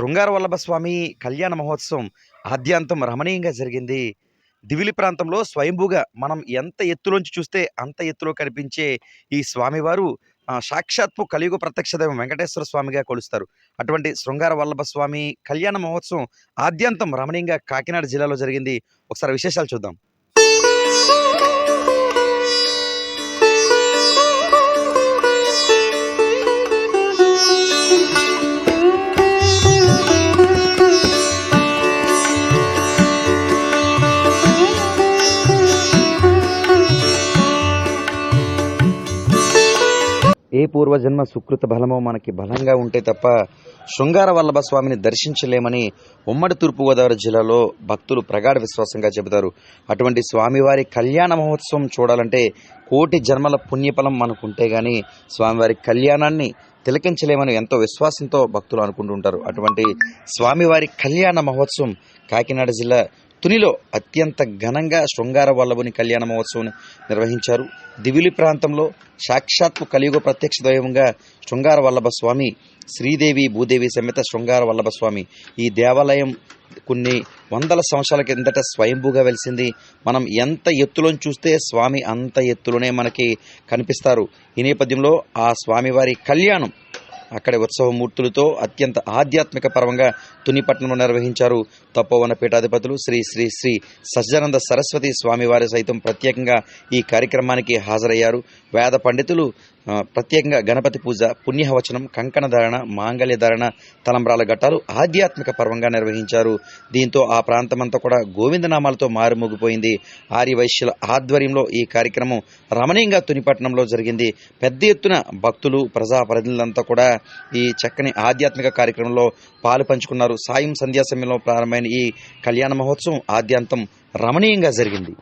శృంగార వల్లభ స్వామి కళ్యాణ మహోత్సవం ఆద్యాంతం రమణీయంగా జరిగింది. దివిలి ప్రాంతంలో స్వయంభూగా మనం ఎంత ఎత్తులోంచి చూస్తే అంత ఎత్తులో కనిపించే ఈ స్వామివారు ఆ, సాక్షాత్తు కలియుగ ప్రత్యక్ష దైవం వెంకటేశ్వర స్వామిగా కొలుస్తారు. అటువంటి శృంగార వల్లభ స్వామి కళ్యాణ మహోత్సవం ఆద్యంతం రమణీయంగా కాకినాడ జిల్లాలో జరిగింది. ఒకసారి విశేషాలు చూద్దాం. ఏ పూర్వజన్మ సుకృత బలమో మనకి బలంగా ఉంటే తప్ప శృంగార వల్లభ స్వామిని దర్శించలేమని ఉమ్మడి తూర్పుగోదావరి జిల్లాలో భక్తులు ప్రగాఢ విశ్వాసంగా చెబుతారు. అటువంటి స్వామివారి కళ్యాణ మహోత్సవం చూడాలంటే కోటి జన్మల పుణ్యఫలం మనకుంటే గాని స్వామివారి కళ్యాణాన్ని తిలకించలేమని ఎంతో విశ్వాసంతో భక్తులు అనుకుంటుంటారు అటువంటి స్వామివారి కళ్యాణ మహోత్సవం కాకినాడ జిల్లా తునిలో అత్యంత ఘనంగా శృంగార వల్లభుని కళ్యాణ మహోత్సవం నిర్వహించారు. దివిలి ప్రాంతంలో సాక్షాత్తు కలియుగ ప్రత్యక్ష దైవంగా శృంగార వల్లభ స్వామి శ్రీదేవి భూదేవి సమేత శృంగార వల్లభ స్వామి ఈ దేవాలయం కొన్ని వందల సంవత్సరాల కిందట స్వయంభూగా వెలిసింది. మనం ఎంత ఎత్తులోని చూస్తే స్వామి అంత ఎత్తులోనే మనకి కనిపిస్తారు. ఈ నేపథ్యంలో ఆ స్వామివారి కళ్యాణం అక్కడి ఉత్సవమూర్తులతో అత్యంత ఆధ్యాత్మిక పరంగా తునిపట్నంలో నిర్వహించారు తపోవన పీఠాధిపతులు శ్రీ శ్రీ శ్రీ సజ్జానంద సరస్వతి స్వామివారి సైతం ప్రత్యేకంగా ఈ కార్యక్రమానికి హాజరయ్యారు. వేద పండితులు ప్రత్యేకంగా గణపతి పూజ పుణ్యవచనం కంకణ ధారణ మాంగళ్య ధారణ తలంబ్రాల ఘట్టాలు ఆధ్యాత్మిక పర్వంగా నిర్వహించారు. దీంతో ఆ ప్రాంతమంతా కూడా గోవిందనామాలతో మారుమోగిపోయింది. ఆర్యవైశ్యుల ఆధ్వర్యంలో ఈ కార్యక్రమం రమణీయంగా తునిపట్నంలో జరిగింది. పెద్ద ఎత్తున భక్తులు ప్రజాప్రతినిధులంతా కూడా ఈ చక్కని ఆధ్యాత్మిక కార్యక్రమంలో పాలు పంచుకున్నారు. సాయం సంధ్యా సమయంలో ప్రారంభమైన ఈ కళ్యాణ మహోత్సవం ఆద్యాంతం రమణీయంగా జరిగింది.